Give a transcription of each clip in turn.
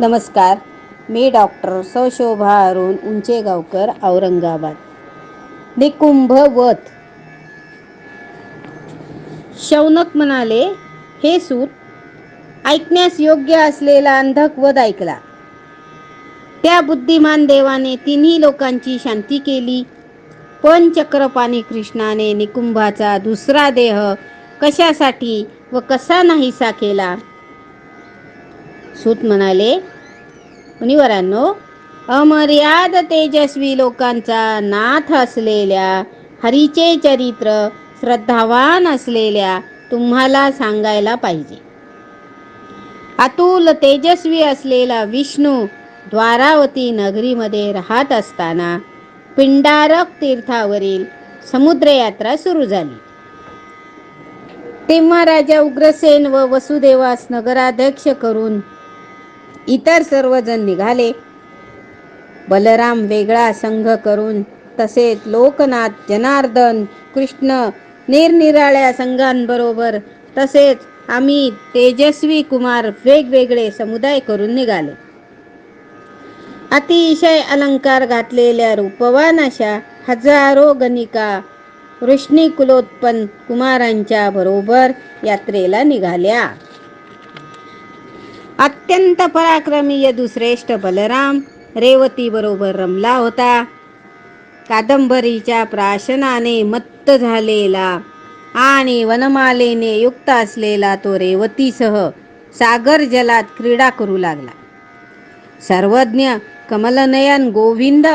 नमस्कार. मी डॉक्टर सशोभा अरुण उंचेगावकर औरंगाबाद. निकुंभ वत शौनक म्हणाले हे सूत ऐकण्यास योग्य असलेला अंधक वध ऐकला. त्या बुद्धिमान देवाने तिन्ही लोकांची शांती केली. पण चक्रपाणी कृष्णाने निकुंभाचा दुसरा देह कशासाठी व कसा नाहीसा केला? सूत म्हणाले मुनिवरांनो अमर्याद तेजस्वी लोकांचा नाथ असलेल्या हरीचे चरित्र श्रद्धावान असलेल्या तुम्हाला सांगायला पाहिजे. अतुल तेजस्वी असलेला विष्णू द्वारावती नगरीमध्ये राहत असताना पिंडारक तीर्थावरील समुद्रयात्रा सुरू झाली. तेव्हा राजा उग्रसेन व वसुदेवास नगराध्यक्ष करून इतर सर्वजण निघाले. बलराम वेगळा संघ करून तसेच लोकनाथ जनार्दन कृष्ण निरनिराळ्या संघांबरोबर तसेच आम्ही तेजस्वी कुमार वेगवेगळे समुदाय करून निघाले. अतिशय अलंकार घातलेल्या रूपवान अशा हजारो गणिका वृष्णी कुलोत्पन्न कुमारांच्या बरोबर यात्रेला निघाल्या. अत्यंत पराक्रमी यदुश्रेष्ठ बलराम. रेवती बरोबर रमला होता. कादंबरीच्या प्राशनाने मत्त झालेला आणि वनमालेने युक्त असलेला तो रेवतीसह सागर जलात क्रीडा करू लागला. सर्वज्ञ कमलनयन गोविंद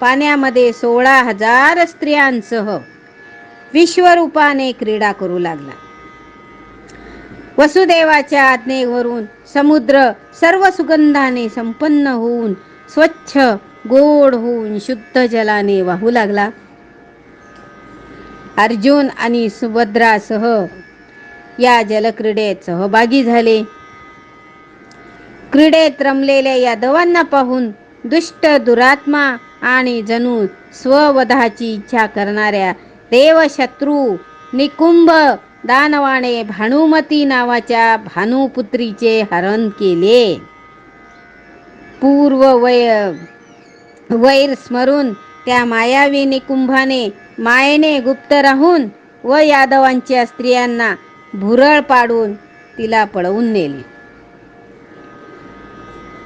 पाण्यामध्ये सोळा हजार स्त्रियांसह विश्वरूपाने क्रीडा करू लागला. वसुदेवाच्या आज्ञेवरून समुद्र सर्व सुगंधाने संपन्न होऊन स्वच्छ गोड होऊन शुद्ध जलाने वाहू लागला. अर्जुन आणि सुभद्रासह या जलक्रीडेत सहभागी झाले. क्रीडेत रमलेल्या यादवांना पाहून दुष्ट दुरात्मा आणि जणू स्ववधाची इच्छा करणाऱ्या देवशत्रू निकुंभ दानवाने भानुमती नावाच्या भानुपुत्रीचे हरण केले. पूर्व वय वैर स्मरून त्या मायावीने कुंभाने मायेने गुप्त राहून व यादवांच्या स्त्रियांना भुरळ पाडून तिला पळवून नेले.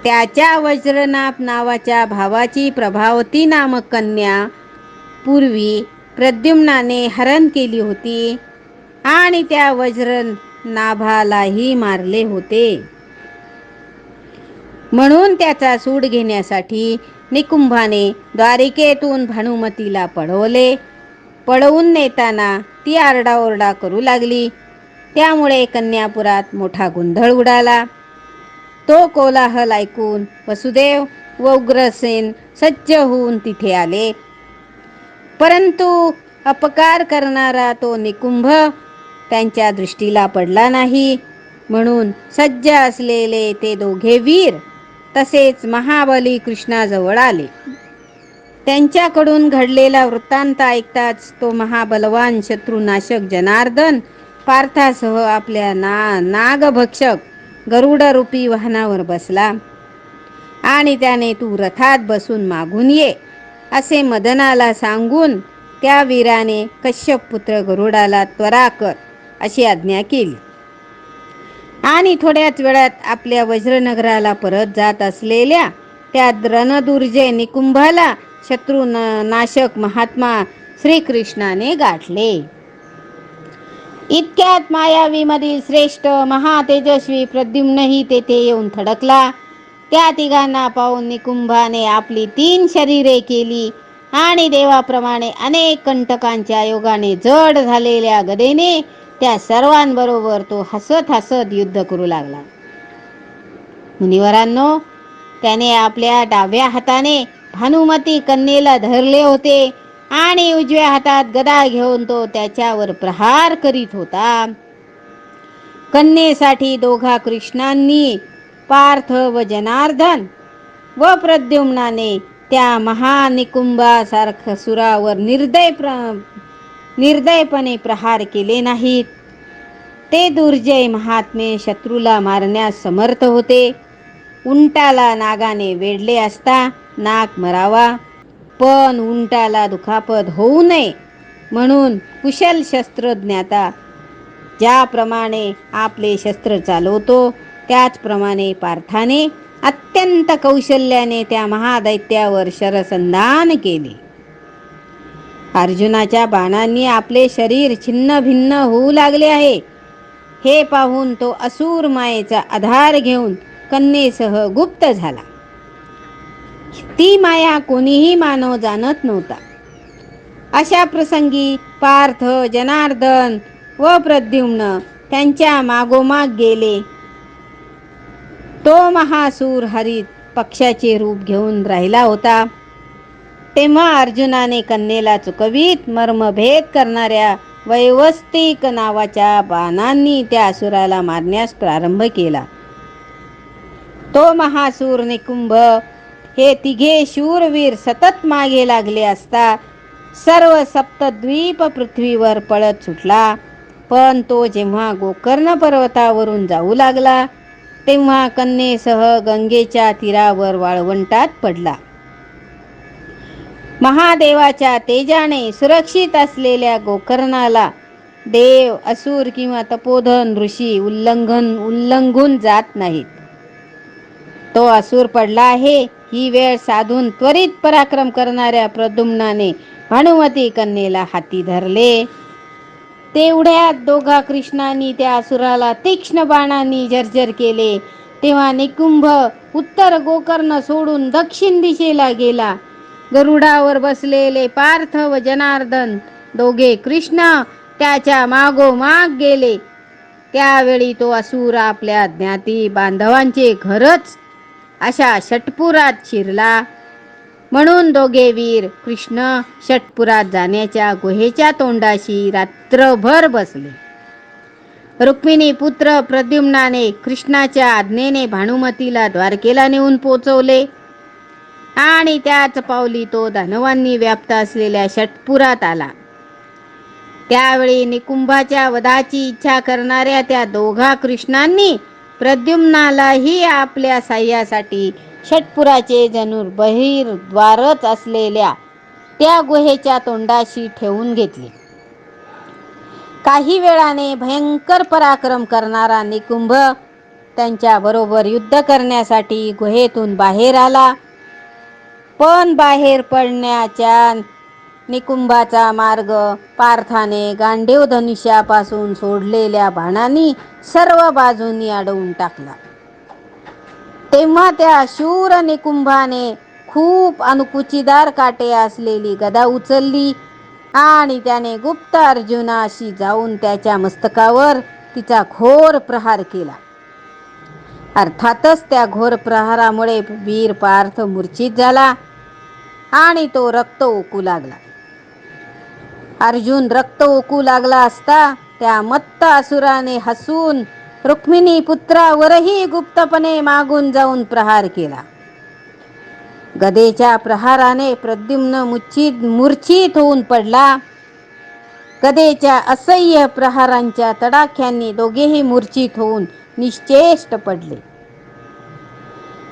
त्याच्या वज्रनाभ नावाच्या भावाची प्रभावती नामक कन्या पूर्वी प्रद्युम्नाने हरण केली होती. आणि त्या वज्र नाभालाही मारले होते. म्हणून त्याचा सूड घेण्यासाठी निकुंभाने द्वारिकेतून भानुमतीला पळवले. पळवून नेताना ती आरडाओरडा करू लागली. त्यामुळे कन्यापुरात मोठा गोंधळ उडाला. तो कोलाहल ऐकून वसुदेव व उग्रसेन सज्ज होऊन तिथे आले. परंतु अपकार करणारा तो निकुंभ त्यांच्या दृष्टीला पडला नाही. म्हणून सज्ज असलेले ते दोघे वीर तसेच महाबली कृष्णाजवळ आले. त्यांच्याकडून घडलेला वृत्तांत ऐकताच तो महाबलवान शत्रुनाशक जनार्दन पार्थासह आपल्या ना नागभक्षक गरुडरूपी वाहनावर बसला. आणि त्याने तू रथात बसून मागून ये असे मदनाला सांगून त्या वीराने कश्यप पुत्र गरुडाला त्वरा कर. अशी आज्ञा केली. आणि थोड्याच वेळात आपल्या वज्रनगराला परत जात असलेल्या त्या रणदुर्जय निकुंभाला शत्रू नाशक महात्मा श्रीकृष्णाने गाठले. इतक्यात मायावीमधील श्रेष्ठ महातेजस्वी प्रद्युम्नही तेथे येऊन थडकला. त्या तिघांना पाहून निकुंभाने आपली तीन शरीरे केली आणि देवाप्रमाणे अनेक कंटकांच्या योगाने जड झालेल्या गदेने त्या सर्वांबरोबर तो हसत हसत युद्ध करू लागला. मुनिवरांनो त्याने आपल्या डाव्या हाताने भानुमती कन्येला धरले होते आणि उजव्या हातात गदा घेऊन तो त्याच्यावर प्रहार करीत होता. कन्येसाठी दोघा कृष्णांनी पार्थ व जनार्दन व प्रद्युम्नाने त्या महानिकुंभासारख्या सुरावर निर्दय प्र निर्दयपणे प्रहार केले नाहीत. ते दुर्जय महात्मे शत्रूला मारण्यास समर्थ होते. उंटाला नागाने वेढले असता नाग मरावा पण उंटाला दुखापत होऊ नये म्हणून कुशल शस्त्रज्ञाता ज्याप्रमाणे आपले शस्त्र चालवतो त्याचप्रमाणे पार्थाने अत्यंत कौशल्याने त्या महादैत्यावर शरसंधान केले. अर्जुनाच्या बाणांनी आपले शरीर छिन्न भिन्न होऊ लागले आहे. हे पाहून तो असुर मायेचा आधार घेऊन कन्येसह गुप्त झाला. ती माया कोणीही मानव जाणत नव्हता. अशा प्रसंगी पार्थ जनार्दन व प्रद्युम्न त्यांच्या मागोमाग गेले. तो महासूर हरित पक्षाचे रूप घेऊन राहिला होता. तेव्हा अर्जुनाने कन्येला चुकवीत मर्मभेद करणाऱ्या वैवस्तिक नावाच्या बाणांनी त्या असुराला मारण्यास प्रारंभ केला. तो महासूर निकुंभ हे तिघे शूरवीर सतत मागे लागले असता सर्व सप्तद्वीप पृथ्वीवर पळत सुटला. पण तो जेव्हा गोकर्ण पर्वतावरून जाऊ लागला तेव्हा कन्येसह गंगेच्या तीरावर वाळवंटात पडला. महादेवाच्या तेजाने सुरक्षित असलेल्या गोकर्णाला देव असुर किंवा तपोधन ऋषी उल्लंघन उल्लंघून जात नाहीत. तो असुर पडला आहे. ही वेळ साधून त्वरित पराक्रम करणाऱ्या प्रद्युम्नाने भानुमती कन्येला हाती धरले. तेवढ्यात दोघा कृष्णांनी त्या असुराला तीक्ष्ण बाणांनी जर्जर केले. तेव्हा निकुंभ उत्तर गोकर्ण सोडून दक्षिण दिशेला गेला. गरुडावर बसलेले पार्थ व जनार्दन दोघे कृष्ण त्याच्या मागोमाग गेले. त्यावेळी तो असूर आपल्या ज्ञाती बांधवांचे घरच अशा षटपुरात शिरला. म्हणून दोघे वीर कृष्ण षटपुरात जाण्याच्या गुहेच्या तोंडाशी रात्रभर बसले. रुक्मिणी पुत्र प्रद्युम्नाने कृष्णाच्या आज्ञेने भानुमतीला द्वारकेला नेऊन पोचवले. आणि त्याच पावली तो दानवांनी व्याप्त असलेल्या षटपुरात आला. त्यावेळी निकुंभाच्या वधाची इच्छा करणाऱ्या त्या दोघा कृष्णांनी प्रद्युम्नालाही आपल्या साह्यासाठी षटपुराचे जणूर बहिर्द्वारच असलेल्या त्या गुहेच्या तोंडाशी ठेवून घेतले. काही वेळाने भयंकर पराक्रम करणारा निकुंभ त्यांच्या बरोबर युद्ध करण्यासाठी गुहेतून बाहेर आला. पण बाहेर पडण्याच्या निकुंभाचा मार्ग पार्थाने गांडीव धनुष्यापासून सोडलेल्या बाणांनी सर्व बाजूंनी अडवून टाकला. तेव्हा त्या शूर निकुंभाने खूप अनुकुचीदार काटे असलेली गदा उचलली आणि त्याने गुप्त अर्जुनाशी जाऊन त्याच्या मस्तकावर तिचा घोर प्रहार केला. अर्थातच त्या घोर प्रहारामुळे वीर पार्थ मूर्छित झाला. आणि तो रक्त ओकू लागला. अर्जुन रक्त ओकू लागला असता त्या मत्त असुराने हसून रुक्मिणी पुत्रावरही गुप्तपणे मागून जाऊन प्रहार केला. गदेच्या प्रहाराने प्रद्युम्न मुच्छित मूर्छित होऊन पडला. गदेच्या असह्य प्रहारांच्या तडाख्यांनी दोघेही मूर्छित होऊन निश्चेष्ट पडले.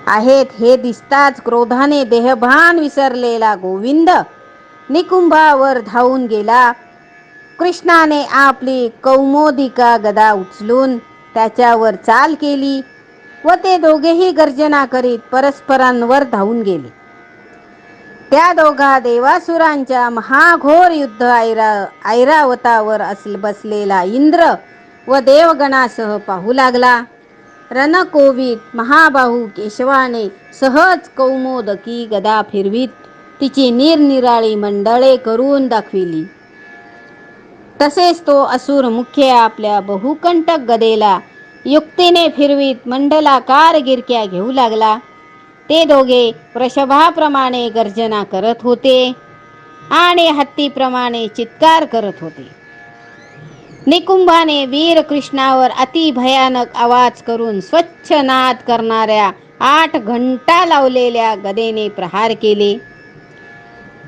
आहेत. हे दिसताच क्रोधाने देहभान विसरलेला गोविंद निकुंभावर धावून गेला. कृष्णाने आपली कौमोदिका गदा उचलून त्याच्यावर चाल केली व ते दोघेही गर्जना करीत परस्परांवर धावून गेले. त्या दोघा देवासुरांच्या महाघोर युद्ध ऐरा ऐरावतावर असल बसलेला इंद्र व देवगणासह पाहू लागला. रणकोवित महाबाहू केशवाने सहज कौमोदकी गदा फिरवीत. तिची निरनिराळी मंडळे करून दाखविली. तसेच तो असुर मुख्य आपल्या बहुकंटक गदेला युक्तीने फिरवीत मंडलाकार गिरक्या घेऊ लागला. ते दोघे वृषभाप्रमाणे गर्जना करत होते आणि हत्तीप्रमाणे चित्कार करत होते. निकुंभाने वीर कृष्णावर अति भयानक आवाज करून स्वच्छ नाद करणाऱ्या आठ घंटा लावलेल्या गदेने प्रहार केले.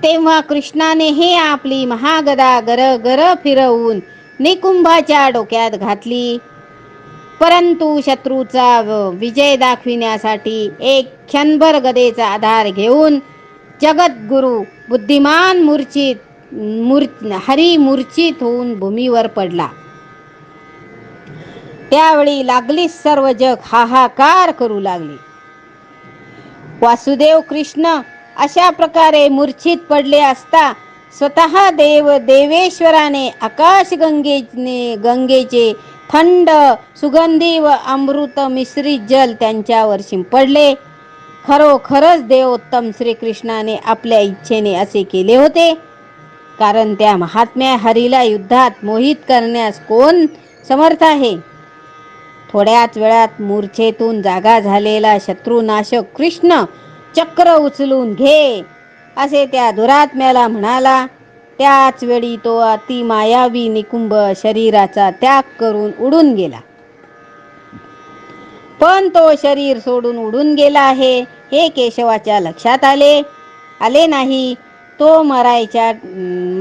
तेव्हा कृष्णाने हे आपली महागदा गर गर फिरवून निकुंभाच्या डोक्यात घातली. परंतु शत्रूचा विजय दाखविण्यासाठी एक क्षणभर गदेचा आधार घेऊन जगद्गुरु बुद्धिमान मूर्छित मूर् हरी मूर्छित होऊन भूमीवर पडला. त्यावेळी लागली सर्व जग हाहाकार करू लागले. वासुदेव कृष्ण अशा प्रकारे मूर्छित पडले असता स्वतः देव देवेश्वराने आकाश गंगेने गंगेचे थंड सुगंधी व अमृत मिश्रित जल त्यांच्यावर शिंपडले. खरोखरच देवोत्तम श्रीकृष्णाने आपल्या इच्छेने असे केले होते. कारण त्या महात्म्या हरीला युद्धात मोहित करण्यास कोण समर्थ आहे? थोड्याच वेळात मूर्छेतून जागा झालेला शत्रुनाशक कृष्ण चक्र उचलून घे असे त्या दुरात्म्याला म्हणाला. त्याच वेळी तो अति मायावी निकुंभ शरीराचा त्याग करून उडून गेला. पण तो शरीर सोडून उडून गेला आहे हे केशवाच्या लक्षात आले? आले नाही. तो मरायच्या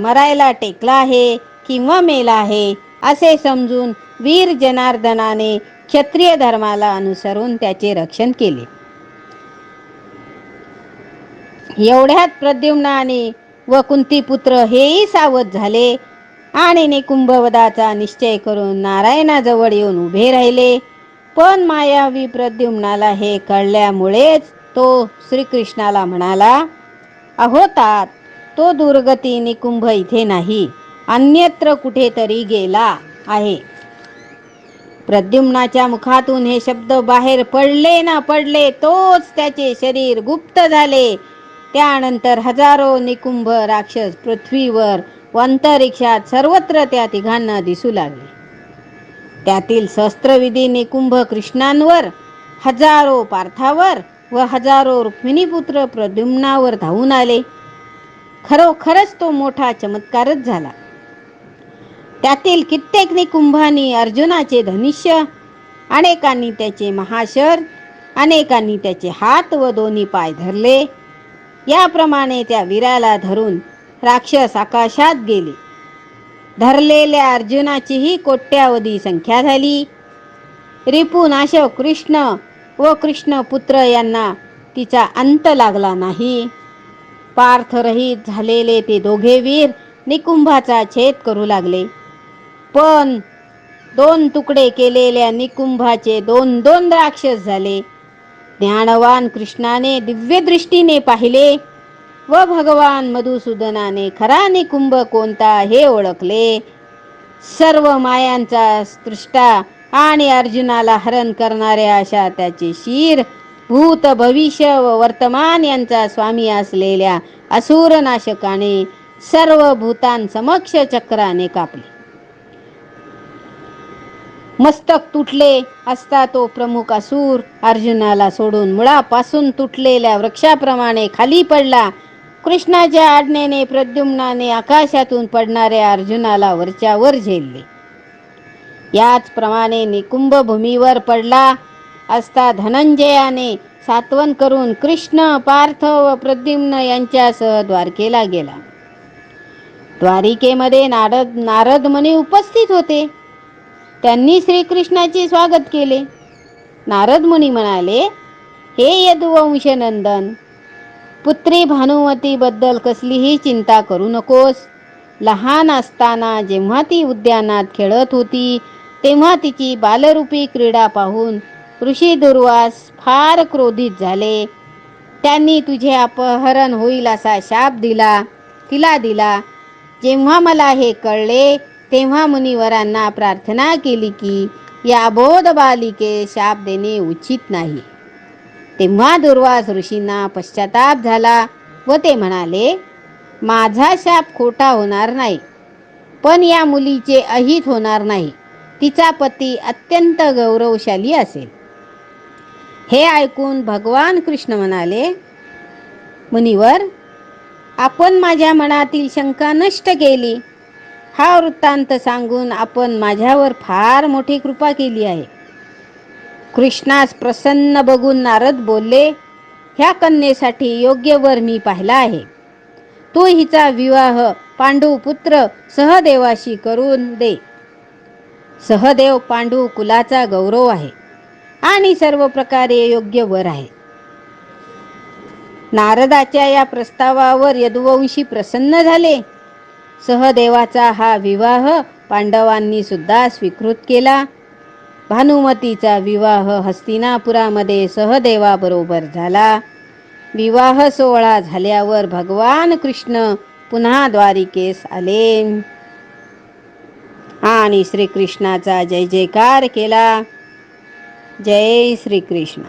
मरायला टेकला आहे किंवा मेला आहे असे समजून वीर जनार्दनाने क्षत्रिय धर्माला अनुसरून त्याचे रक्षण केले. एवढ्यात प्रद्युम्नाने व कुंतीपुत्र हेही सावध झाले आणि निकुंभवदाचा निश्चय करून नारायणाजवळ येऊन उभे राहिले. पण मायावी प्रद्युम्नाला हे कळल्यामुळेच तो श्रीकृष्णाला म्हणाला अहोतात तो दुर्गती निकुंभ इथे नाही अन्यत्र कुठेतरी गेला आहे. प्रद्युम्नाच्या मुखातून हे शब्द बाहेर पडले ना पडले तोच त्याचे शरीर गुप्त झाले. त्यानंतर हजारो निकुंभ राक्षस पृथ्वीवर व अंतरिक्षात सर्वत्र त्या तिघांना दिसू लागले. त्यातील शस्त्रविधी निकुंभ कृष्णांवर हजारो पार्थावर व हजारो रुक्मिणीपुत्र प्रद्युम्नावर धावून आले. खरोखरच तो मोठा चमत्कारच झाला. त्यातील कित्येक निकुंभांनी अर्जुनाचे धनुष्य अनेकांनी त्याचे महाशर अनेकांनी त्याचे हात व दोन्ही पाय धरले. याप्रमाणे त्या वीराला धरून राक्षस आकाशात गेले. धरलेल्या अर्जुनाचीही कोट्यावधी संख्या झाली. रिपुनाशक कृष्ण व कृष्ण पुत्र यांना तिचा अंत लागला नाही. पार्थरहित झालेले ते दोघे वीर निकुंभाचा छेद करू लागले. पण दोन तुकडे केलेल्या निकुंभाचे दोन दोन राक्षस झाले. ज्ञानवान कृष्णाने दिव्य दृष्टीने पाहिले व भगवान मधुसूदनाने खरा निकुंभ कोणता हे ओळखले. सर्व मायांचा सृष्टा आणि अर्जुनाला हरण करणाऱ्या अशा त्याचे शिर भूत भविष्य व वर्तमान यांचा स्वामी असलेल्या असुरनाशकाने सर्व भूतांसमक्ष चक्राने कापले. मस्तक तुटले असता तो प्रमुख असुर अर्जुनाला सोडून मुळापासून तुटलेल्या वृक्षाप्रमाणे खाली पडला. कृष्णाच्या आज्ञेने प्रद्युम्नाने आकाशातून पडणाऱ्या अर्जुनाला वरच्यावर झेलले. याचप्रमाणे निकुंभ भूमीवर पडला. असता धनंजयाने सात्वन करून कृष्ण पार्थ व प्रद्युम्न यांच्यासह द्वारकेला गेला. द्वारिकेमध्ये नारद नारद मुनी उपस्थित होते. त्यांनी श्रीकृष्णाचे स्वागत केले. नारद मुनी म्हणाले हे यदुवंश नंदन पुत्री भानुमतीबद्दल कसलीही चिंता करू नकोस. लहान असताना जेव्हा ती उद्यानात खेळत होती तेव्हा तिची बालरूपी क्रीडा पाहून ऋषी दुर्वास फार क्रोधित झाले. त्यांनी तुझे अपहरण होईल असा शाप दिला तिला दिला. जेव्हा मला हे कळले तेव्हा मुनिवरांना प्रार्थना केली की या बोध बालिके शाप देणे उचित नाही. तेव्हा दुर्वास ऋषींना पश्चाताप झाला व ते म्हणाले माझा शाप खोटा होणार नाही पण या मुलीचे अहित होणार नाही. तिचा पती अत्यंत गौरवशाली असेल. हे ऐकून भगवान कृष्ण म्हणाले मुनिवर आपण माझ्या मनातील शंका नष्ट केली. हा वृत्तांत सांगून आपण माझ्यावर फार मोठी कृपा केली आहे. कृष्णास प्रसन्न बघून नारद बोलले ह्या कन्येसाठी योग्य वर मी पाहिला आहे. तू हिचा विवाह पांडू पुत्र सहदेवाशी करून दे. सहदेव पांडू कुलाचा गौरव आहे. आणि सर्व प्रकारे योग्य वर आहे. नारदाच्या या प्रस्तावावर यदुवंशी प्रसन्न झाले. सहदेवाचा हा विवाह पांडवांनी सुद्धा स्वीकृत केला. भानुमतीचा विवाह हस्तिनापुरामध्ये सहदेवाबरोबर झाला. विवाह सोहळा झाल्यावर भगवान कृष्ण पुन्हा द्वारिकेस आले. आणि श्रीकृष्णाचा जय जयकार केला. जय श्रीकृष्ण.